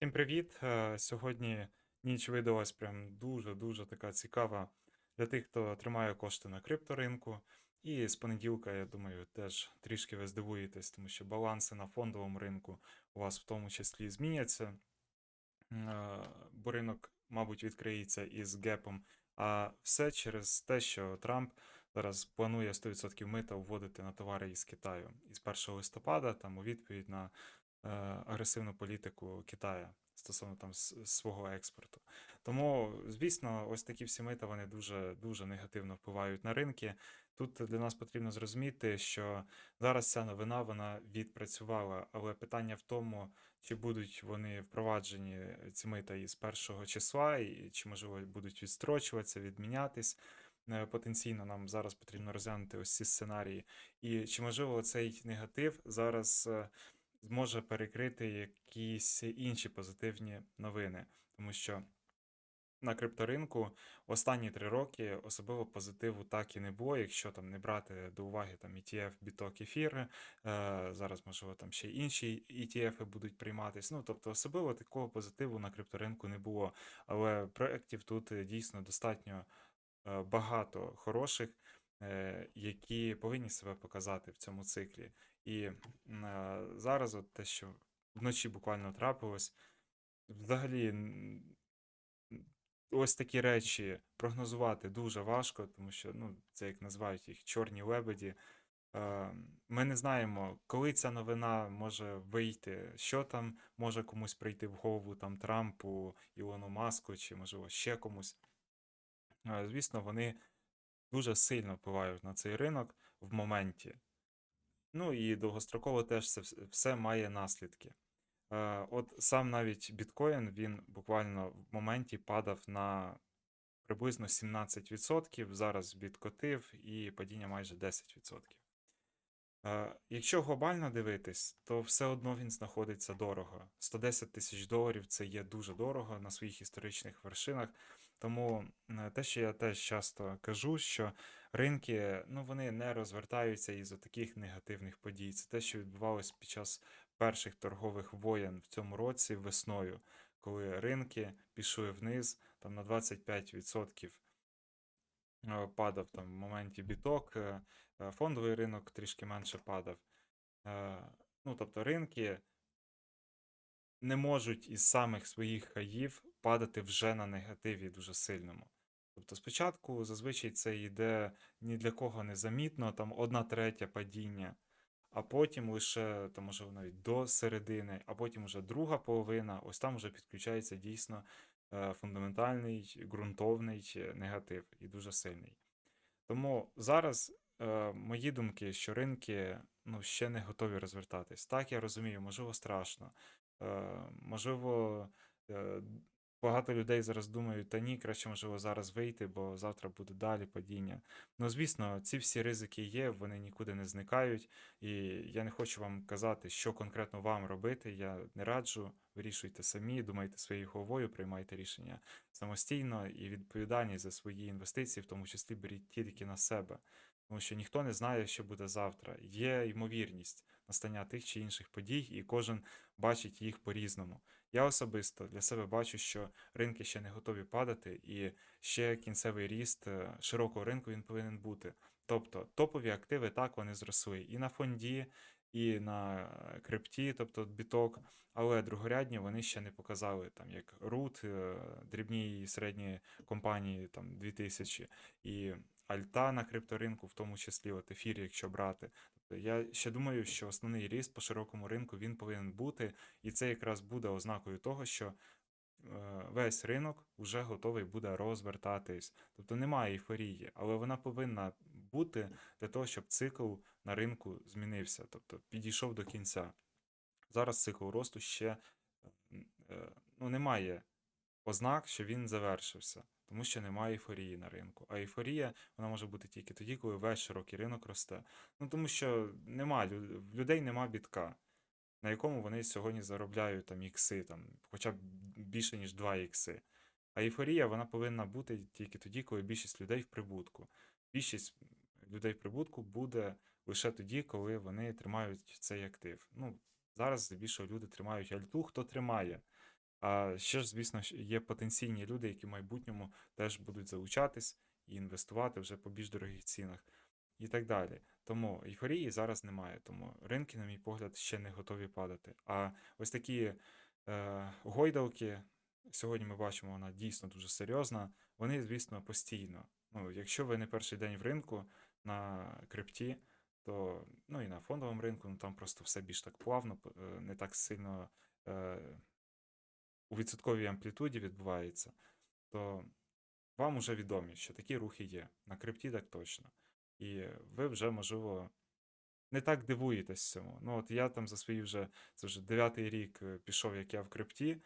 Всім привіт! Е, Сьогодні ніч видалась прям дуже-дуже така цікава для тих, хто тримає кошти на крипторинку. І з понеділка, я думаю, теж трішки ви здивуєтесь, тому що баланси на фондовому ринку у вас в тому числі зміняться. Е, Бо ринок, мабуть, відкриється із гепом. А все через те, що Трамп зараз планує 100% мита вводити на товари із Китаю із 1 листопада, там у відповідь на агресивну політику Китая стосовно там свого експорту. Тому, звісно, ось такі всі мита вони дуже дуже негативно впливають на ринки. Тут для нас потрібно зрозуміти, що зараз ця новина вона відпрацювала, але питання в тому, чи будуть вони впроваджені ці мита із першого числа, і чи можливо будуть відстрочуватися, відмінятись. Е, Потенційно нам зараз потрібно розглянути ось ці сценарії. І чи можливо цей негатив зараз е, зможе перекрити якісь інші позитивні новини, тому що на крипторинку останні три роки особливо позитиву так і не було, якщо там не брати до уваги там ETF, біток, ефір, е, зараз можливо там ще інші ETF будуть прийматись. Ну тобто особливо такого позитиву на крипторинку не було. Але проєктів тут е, дійсно достатньо е, багато хороших, е, які повинні себе показати в цьому циклі. І е, зараз, от те, що вночі буквально трапилось, взагалі ось такі речі прогнозувати дуже важко, тому що ну, це як називають їх чорні лебеді. Е, Ми не знаємо, коли ця новина може вийти, що там може комусь прийти в голову там Трампу, Ілону Маску чи можливо ще комусь. Е, Звісно, вони дуже сильно впливають на цей ринок в моменті. Ну і довгостроково теж це все має наслідки. Е, От сам навіть біткоін він буквально в моменті падав на приблизно 17%, зараз відкотив і падіння майже 10%. Е, Якщо глобально дивитись, то все одно він знаходиться дорого. 110 тисяч доларів це є дуже дорого на своїх історичних вершинах. Тому е, те, що я теж часто кажу, що ринки ну, вони не розвертаються із таких негативних подій. Це те, що відбувалось під час перших торгових воєн в цьому році весною, коли ринки пішли вниз там на 25% е, падав там в моменті біток, е, фондовий ринок трішки менше падав. Ну, тобто ринки не можуть із самих своїх хаїв падати вже на негативі дуже сильному. Тобто спочатку зазвичай це йде ні для кого не замітно, там одна третя падіння, а потім лише, там, може, навіть до середини, а потім вже друга половина, ось там вже підключається дійсно е, фундаментальний, ґрунтовний е, негатив і дуже сильний. Тому зараз е, мої думки, що ринки ну, ще не готові розвертатись. Так, я розумію, можливо, страшно. Е, можливо, е, багато людей зараз думають, та ні, краще, можливо, зараз вийти, бо завтра буде далі падіння. Ну, звісно, ці всі ризики є, вони нікуди не зникають. І я не хочу вам казати, що конкретно вам робити. Я не раджу, вирішуйте самі, думайте своєю головою, приймайте рішення самостійно і відповідальність за свої інвестиції, в тому числі беріть тільки на себе. Тому що ніхто не знає, що буде завтра. Є ймовірність настання тих чи інших подій, і кожен бачить їх по-різному. Я особисто для себе бачу, що ринки ще не готові падати, і ще кінцевий ріст е, широкого ринку він повинен бути. Тобто топові активи так вони зросли і на фонді, і на е, крипті, тобто біток, але другорядні вони ще не показали, там як Root, е, дрібні і середні компанії, там 2000, і Альта на крипторинку, в тому числі от ефір, якщо брати. Я ще думаю, що основний ріст по широкому ринку він повинен бути, і це якраз буде ознакою того, що е, весь ринок вже готовий буде розвертатись. Тобто немає ейфорії, але вона повинна бути для того, щоб цикл на ринку змінився, тобто підійшов до кінця. Зараз цикл росту ще е, ну, немає ознак, що він завершився, тому що немає ейфорії на ринку. А ейфорія вона може бути тільки тоді, коли весь широкий ринок росте. Ну тому що нема, в людей нема бітка, на якому вони сьогодні заробляють там ікси, там, хоча б більше, ніж 2 ікси. А ейфорія вона повинна бути тільки тоді, коли більшість людей в прибутку. Більшість людей в прибутку буде лише тоді, коли вони тримають цей актив. Ну, зараз здебільшого люди тримають альту, хто тримає. А ще ж, звісно, є потенційні люди, які в майбутньому теж будуть залучатись і інвестувати вже по більш дорогих цінах і так далі. Тому ейфорії зараз немає, тому ринки, на мій погляд, ще не готові падати. А ось такі е, гойдалки, сьогодні ми бачимо, вона дійсно дуже серйозна. Вони, звісно, постійно. Ну, якщо ви не перший день в ринку на крипті, то ну і на фондовому ринку, ну там просто все більш так плавно, е, не так сильно е, у відсотковій амплітуді відбувається, то вам уже відомі, що такі рухи є. На крипті так точно. І ви вже, можливо, не так дивуєтесь цьому. Ну, от я там за свої вже, це вже дев'ятий рік е, пішов, як я в крипті.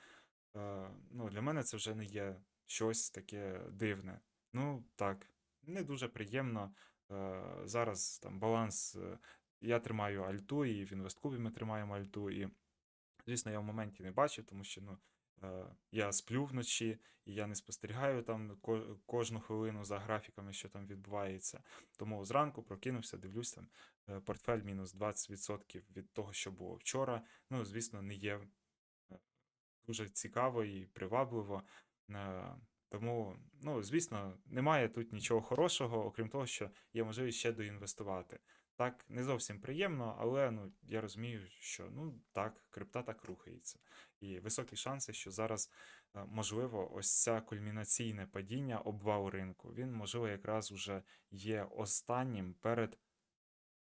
Е, ну, для мене це вже не є щось таке дивне. Ну, так, не дуже приємно. Е, зараз там баланс. е, Я тримаю альту, і в інвесткубі ми тримаємо альту. І, звісно, я в моменті не бачив, тому що ну, я сплю вночі, і я не спостерігаю там кожну хвилину за графіками, що там відбувається. Тому зранку прокинувся, дивлюсь там е, портфель мінус 20% від того, що було вчора. Ну, звісно, не є е, дуже цікаво і привабливо. Е, Тому, ну, звісно, немає тут нічого хорошого, окрім того, що є можливість ще доінвестувати. Так, не зовсім приємно, але ну, я розумію, що ну так, крипта так рухається. І високі шанси, що зараз, е, можливо, ось це кульмінаційне падіння, обвал ринку, він, можливо, якраз уже є останнім перед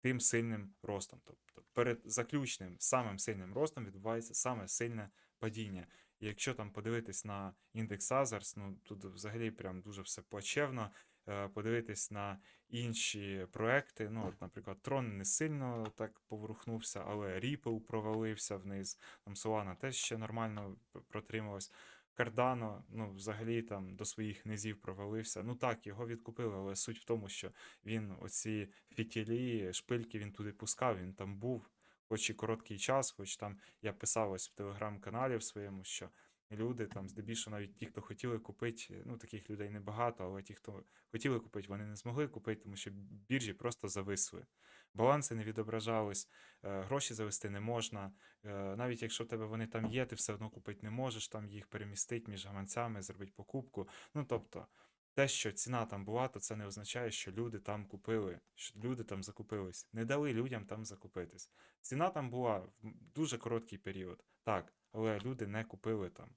тим сильним ростом. Тобто перед заключним самим сильним ростом відбувається саме сильне падіння. І якщо там подивитись на індекс Азарс, ну тут взагалі прям дуже все плачевно. Е, Подивитись на інші проекти. Ну, от, наприклад, Трон не сильно так поворухнувся, але Ripple провалився вниз. Там Solana теж ще нормально протрималась. Cardano, ну, взагалі там до своїх низів провалився. Ну так, його відкупили, але суть в тому, що він оці фітілі, шпильки він туди пускав, він там був, хоч і короткий час, хоч там я писав ось в телеграм-каналі в своєму, що люди там, здебільшого навіть ті, хто хотіли купити, ну таких людей небагато, але ті, хто хотіли купити, вони не змогли купити, тому що біржі просто зависли. Баланси не відображались, е, гроші завести не можна. Е, Навіть якщо в тебе вони там є, ти все одно купити не можеш, там їх перемістити між гаманцями, зробити покупку. Ну тобто, те, що ціна там була, то це не означає, що люди там купили, що люди там закупились. Не дали людям там закупитись. Ціна там була в дуже короткий період, так, але люди не купили там.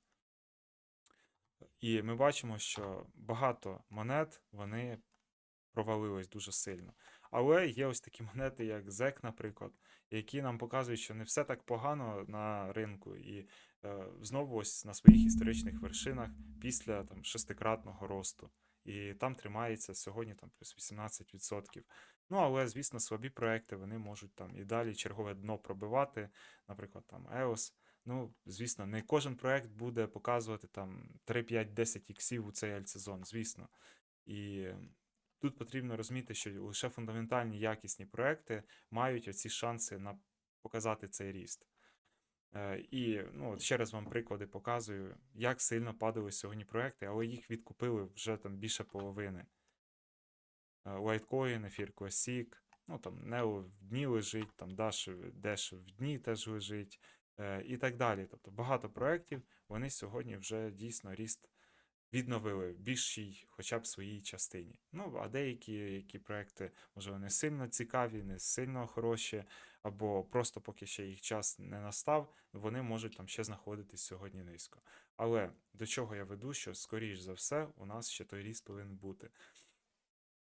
І ми бачимо, що багато монет вони провалились дуже сильно. Але є ось такі монети, як ZEC, наприклад, які нам показують, що не все так погано на ринку, і е, знову ось на своїх історичних вершинах після там шестикратного росту. І там тримається сьогодні там плюс 18%. Ну, але, звісно, слабі проекти вони можуть там і далі чергове дно пробивати, наприклад, там EOS. Ну, звісно, не кожен проект буде показувати там 3, 5, 10 іксів у цей альтсезон, звісно. І тут потрібно розуміти, що лише фундаментальні якісні проекти мають оці шанси на показати цей ріст. Е, І ну, от ще раз вам приклади показую, як сильно падали сьогодні проекти, але їх відкупили вже там більше половини. Е, Litecoin, Ефір Classic, ну там Neo в дні лежить, там Dash, Dash в дні теж лежить, е, і так далі. Тобто багато проєктів, вони сьогодні вже дійсно ріст відновили в більшій, хоча б своїй частині. Ну, а деякі які проекти, можливо, не сильно цікаві, не сильно хороші, або просто поки ще їх час не настав, вони можуть там ще знаходитись сьогодні низько. Але до чого я веду, що скоріш за все у нас ще той ріст повинен бути.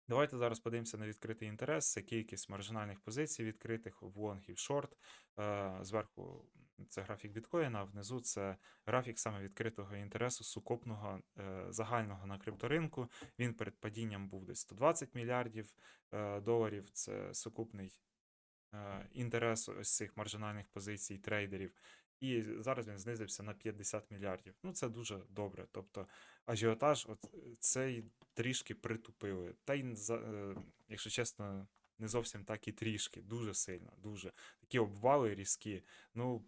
Давайте зараз подивимося на відкритий інтерес. Це кількість маржинальних позицій відкритих в лонг і в шорт. Е, Зверху це графік біткоїна, а внизу це графік саме відкритого інтересу сукупного е, загального на крипторинку. Він перед падінням був десь 120 мільярдів е, доларів. Це сукупний е, інтерес ось цих маржинальних позицій трейдерів. І зараз він знизився на 50 мільярдів. Ну, це дуже добре. Тобто ажіотаж, от е, цей трішки притупили. Та й, е, якщо чесно, не зовсім так і трішки, дуже сильно, дуже. Такі обвали різкі. Ну,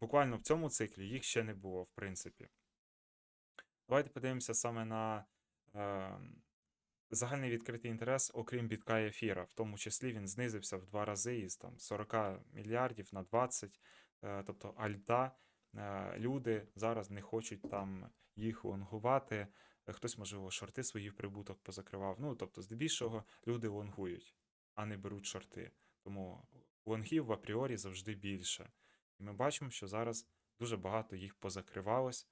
буквально в цьому циклі їх ще не було, в принципі. Давайте подивимося саме на е, загальний відкритий інтерес, окрім бітка і ефіра. В тому числі він знизився в два рази із там 40 мільярдів на 20. Е, тобто альта е, люди зараз не хочуть там їх лонгувати. Е, Хтось, можливо, шорти свої в прибуток позакривав. Ну, тобто, здебільшого люди лонгують, а не беруть шорти. Тому лонгів в апріорі завжди більше. І ми бачимо, що зараз дуже багато їх позакривалось.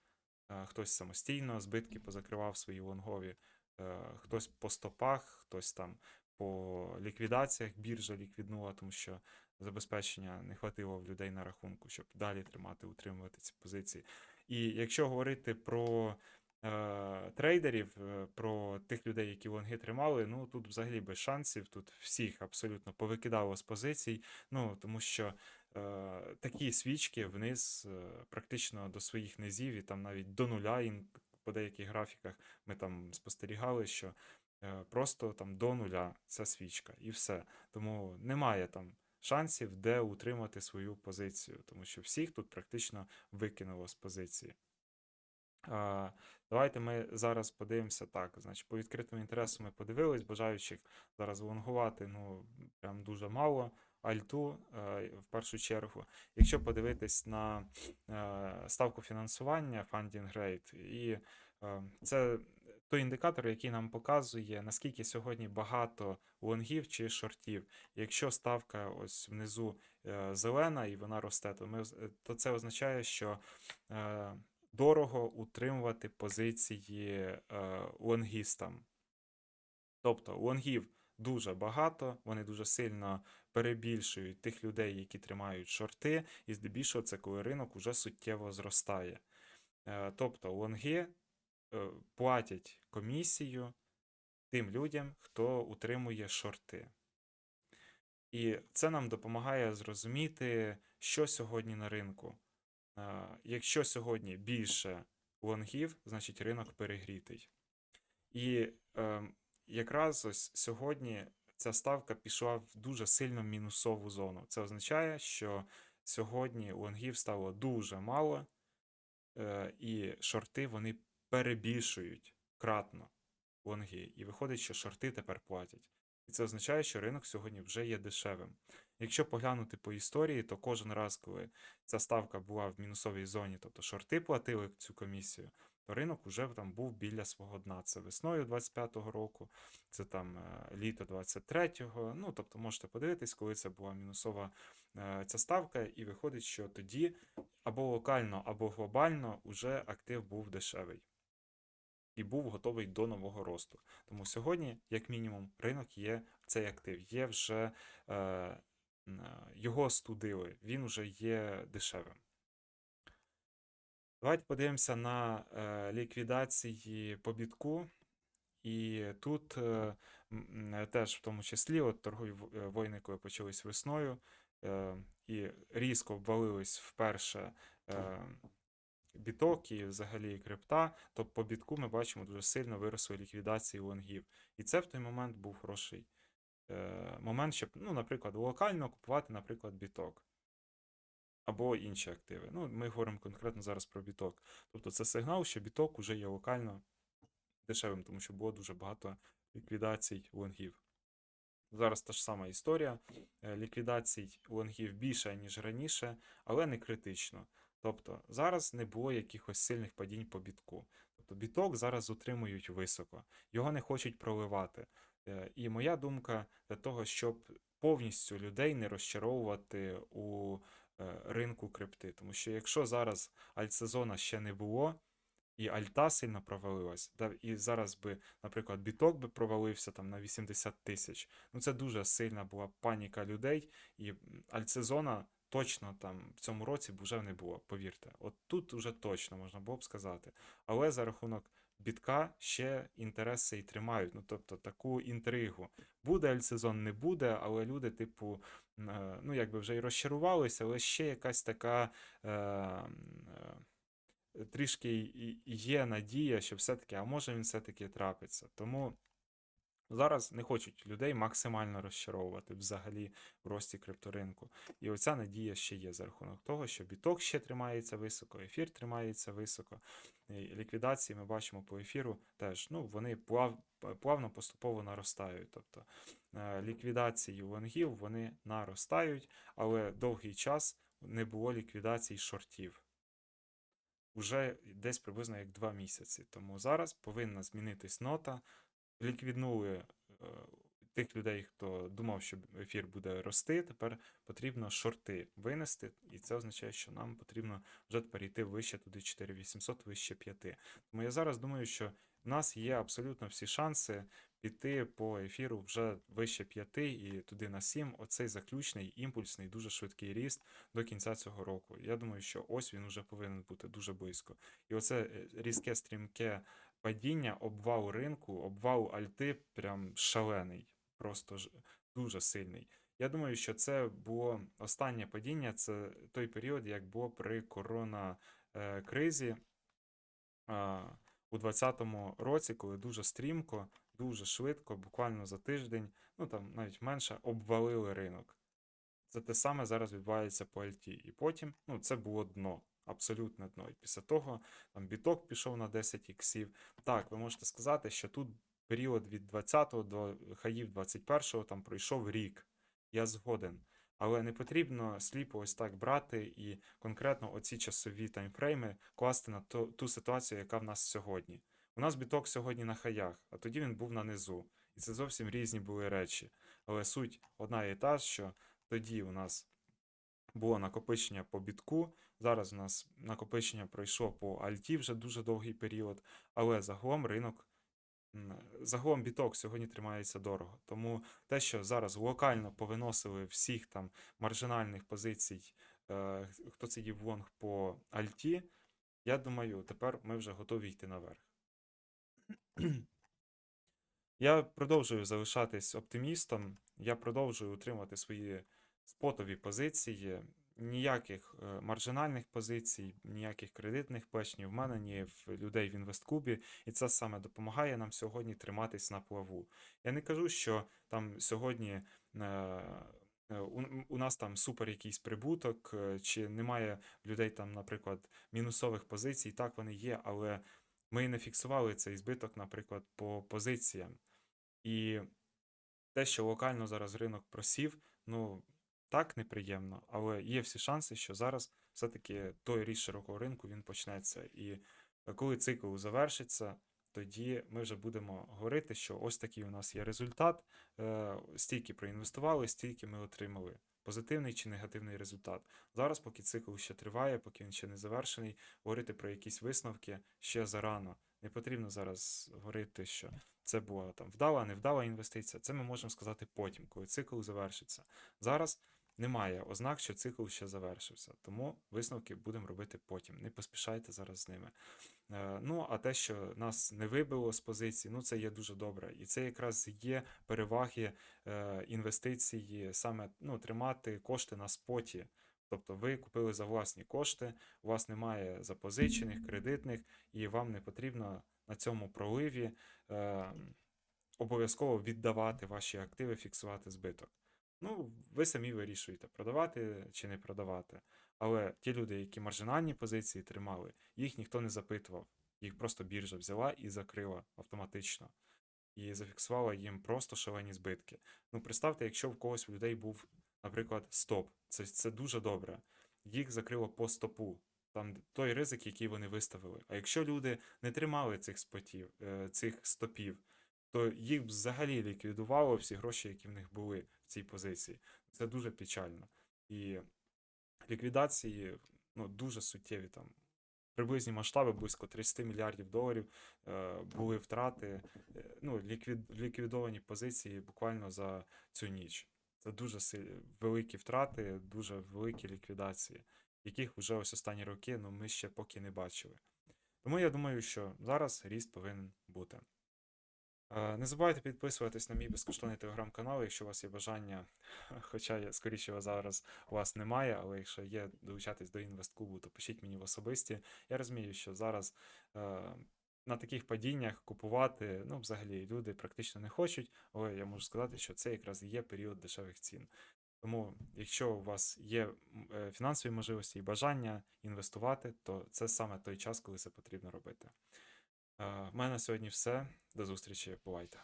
Е, Хтось самостійно збитки позакривав свої лонгові, е, хтось по стопах, хтось там по ліквідаціях біржа ліквіднула, тому що забезпечення не хватило в людей на рахунку, щоб далі тримати, утримувати ці позиції. І якщо говорити про трейдерів, е, про тих людей, які лонги тримали, ну тут взагалі без шансів, тут всіх абсолютно повикидало з позицій, ну тому що е, такі свічки вниз е, практично до своїх низів і там навіть до нуля ін- по деяких графіках ми там спостерігали, що е, просто там до нуля ця свічка і все. Тому немає там шансів, де утримати свою позицію, тому що всіх тут практично викинуло з позиції. Давайте ми зараз подивимося так. Значить, по відкритому інтересу ми подивились, бажаючих зараз лонгувати, ну, прям дуже мало. Альту е, в першу чергу. Якщо подивитись на е, ставку фінансування, funding rate, і е, це той індикатор, який нам показує, наскільки сьогодні багато лонгів чи шортів. Якщо ставка ось внизу зелена і вона росте, то, ми, то це означає, що дорого утримувати позиції е, лонгістам. Тобто лонгів дуже багато, вони дуже сильно перебільшують тих людей, які тримають шорти, і здебільшого це коли ринок уже суттєво зростає. Е, Тобто лонги е, платять комісію тим людям, хто утримує шорти. І це нам допомагає зрозуміти, що сьогодні на ринку. Е, Якщо сьогодні більше лонгів, значить ринок перегрітий. І е, якраз ось сьогодні ця ставка пішла в дуже сильно мінусову зону. Це означає, що сьогодні лонгів стало дуже мало, е, і шорти вони перебільшують кратно лонги. І виходить, що шорти тепер платять. І це означає, що ринок сьогодні вже є дешевим. Якщо поглянути по історії, то кожен раз, коли ця ставка була в мінусовій зоні, тобто шорти платили цю комісію, то ринок уже там був біля свого дна. Це весною 25-го року, це там е, літо 23-го. Ну, тобто можете подивитись, коли це була мінусова е, ця ставка, і виходить, що тоді або локально, або глобально уже актив був дешевий. І був готовий до нового росту. Тому сьогодні, як мінімум, ринок є цей актив, є вже е, е, його студили, він вже є дешевим. Давайте подивимося на е, ліквідації по бітку. І тут е, е, теж в тому числі от торгові е, війни, коли почались весною, е, і різко обвалились вперше е, біток і взагалі крипта, то по бітку ми бачимо дуже сильно виросли ліквідації лонгів. І це в той момент був хороший е, момент, щоб, ну, наприклад, локально купувати, наприклад, біток. Або інші активи. Ну, ми говоримо конкретно зараз про біток. Тобто це сигнал, що біток уже є локально дешевим, тому що було дуже багато ліквідацій лонгів. Зараз та ж сама історія. Е, Ліквідацій лонгів більше, ніж раніше, але не критично. Тобто зараз не було якихось сильних падінь по бітку. Тобто біток зараз утримують високо, його не хочуть проливати. Е, І моя думка для того, щоб повністю людей не розчаровувати у е, ринку крипти. Тому що якщо зараз альтсезона ще не було, і альта сильно провалилась, і зараз би, наприклад, біток би провалився там на 80 тисяч. Ну це дуже сильна була паніка людей, і альтсезона точно там в цьому році б вже не було, повірте. От тут вже точно можна було б сказати. Але за рахунок бітка ще інтереси і тримають. Ну тобто таку інтригу. Буде альтсезон, не буде, але люди, типу, е, ну якби вже й розчарувалися, але ще якась така. Е, е, трішки і- і є надія, що все-таки, а може він все-таки трапиться. Тому зараз не хочуть людей максимально розчаровувати взагалі в рості крипторинку. І оця надія ще є за рахунок того, що біток ще тримається високо, ефір тримається високо. Ліквідації ми бачимо по ефіру теж. Ну, вони плав, плавно поступово наростають. Тобто е, ліквідації лонгів вони наростають, але довгий час не було ліквідацій шортів. вже десь приблизно як 2 місяці. Тому зараз повинна змінитись нота. Ліквіднули е, тих людей, хто думав, що ефір буде рости. Тепер потрібно шорти винести, і це означає, що нам потрібно вже перейти вище туди 4800, вище 5. Тому я зараз думаю, що в нас є абсолютно всі шанси піти по ефіру вже вище 5 і туди на 7. Оцей заключний імпульсний, дуже швидкий ріст до кінця цього року. Я думаю, що ось він вже повинен бути дуже близько. І оце е, різке стрімке падіння, обвал ринку, обвал альти прям шалений, просто ж дуже сильний. Я думаю, що це було останнє падіння, це той період, як було при корона е, у 2020 році, коли дуже стрімко, дуже швидко, буквально за тиждень, ну там навіть менше, обвалили ринок. Це те саме зараз відбувається по альті. І потім, ну, це було дно, абсолютне дно. І після того там біток пішов на 10 іксів. Так, ви можете сказати, що тут період від 20 до хаїв 21 там пройшов рік. Я згоден. Але не потрібно сліпо ось так брати і конкретно оці часові таймфрейми класти на ту, ту ситуацію, яка в нас сьогодні. У нас біток сьогодні на хаях, а тоді він був на низу. І це зовсім різні були речі. Але суть одна і та, що тоді у нас було накопичення по бітку. Зараз у нас накопичення пройшло по альті вже дуже довгий період, але загалом ринок. Загалом біток сьогодні тримається дорого. Тому те, що зараз локально повиносили всіх там маржинальних позицій, е, хто сидів в лонг по альті, я думаю, тепер ми вже готові йти наверх. Я продовжую залишатись оптимістом, я продовжую утримувати свої спотові позиції, ніяких е, маржинальних позицій, ніяких кредитних плеч в мене, ні в людей в інвесткубі, і це саме допомагає нам сьогодні триматись на плаву. Я не кажу, що там сьогодні. е, е, У, нас там супер якийсь прибуток, чи немає людей там, наприклад, мінусових позицій. Так вони є, але ми не фіксували цей збиток, наприклад, по позиціям. І те, що локально зараз ринок просів, ну так неприємно, але є всі шанси, що зараз все-таки той ріст широкого ринку він почнеться. І е, коли цикл завершиться, тоді ми вже будемо говорити, що ось такий у нас є результат. е, Стільки проінвестували, стільки ми отримали. Позитивний чи негативний результат. Зараз, поки цикл ще триває, поки він ще не завершений, говорити про якісь висновки ще зарано. Не потрібно зараз говорити, що це була там вдала, невдала інвестиція. Це ми можемо сказати потім, коли цикл завершиться. Зараз немає ознак, що цикл ще завершився, тому висновки будемо робити потім. Не поспішайте зараз з ними. Е, Ну, а те, що нас не вибило з позиції, ну це є дуже добре. І це якраз є переваги е, інвестиції, саме ну, тримати кошти на споті. Тобто ви купили за власні кошти, у вас немає запозичених, кредитних, і вам не потрібно на цьому проливі е, обов'язково віддавати ваші активи, фіксувати збиток. Ну, ви самі вирішуєте, продавати чи не продавати. Але ті люди, які маржинальні позиції тримали, їх ніхто не запитував. Їх просто біржа взяла і закрила автоматично. І зафіксувала їм просто шалені збитки. Ну, представте, якщо в когось в людей був, наприклад, стоп. Це, це дуже добре. Їх закрило по стопу. Там той ризик, який вони виставили. А якщо люди не тримали цих спотів, е, цих стопів, то їх взагалі ліквідувало всі гроші, які в них були цій позиції. Це дуже печально. І ліквідації ну, дуже суттєві там. Приблизні масштаби близько 30 мільярдів доларів е, були втрати, е, ну, ліквід, ліквідовані позиції буквально за цю ніч. Це дуже великі втрати, дуже великі ліквідації, яких вже ось останні роки ну, ми ще поки не бачили. Тому я думаю, що зараз ріст повинен бути. Е, Не забувайте підписуватись на мій безкоштовний телеграм-канал, якщо у вас є бажання, хоча скоріше зараз у вас немає, але якщо є долучатись до інвестклубу, то пишіть мені в особисті. Я розумію, що зараз е, на таких падіннях купувати, ну, взагалі, люди практично не хочуть, але я можу сказати, що це якраз є період дешевих цін. Тому, якщо у вас є е, фінансові можливості і бажання інвестувати, то це саме той час, коли це потрібно робити. Е, В мене сьогодні все. До зустрічі, бувайте.